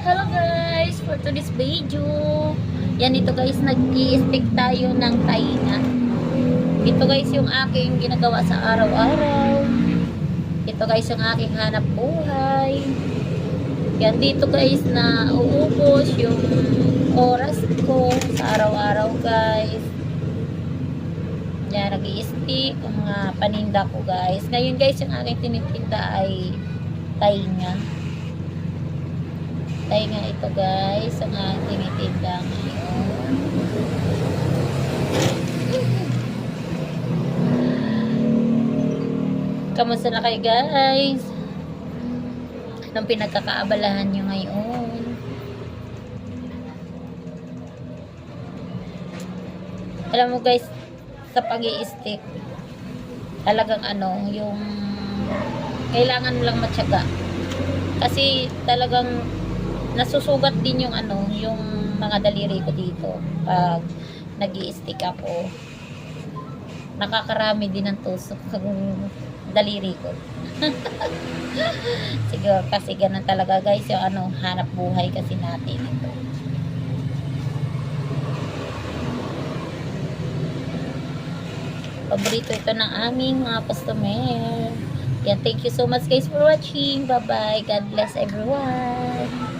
Hello guys! For today's video, yan ito guys, nag-i-stick tayo ng tainga. Ito guys yung aking ginagawa sa araw-araw. Ito guys yung aking hanap buhay. Yan dito guys na uubos yung oras ko sa araw-araw guys. Yan, nag-i-stick ang paninda ko guys. Ngayon guys, yung aking tinitinda ay tainga. Tainga ito guys, ang aking tinitinda ngayon. Kamusta na kayo guys? Anong pinagkakaabalahan nyo ngayon? Alam mo guys, sa pag stick talagang ano, yung kailangan mo lang matyaga. Kasi talagang nasusugat din yung ano, yung mga daliri ko dito pag nag stick ako. Nakakarami din ng tusok ng daliri ko. Siguro kasi ganun talaga guys yung ano, hanap buhay kasi natin ito. Paborito ito ng aming mga customer. Yan, thank you so much guys for watching. Bye-bye. God bless everyone.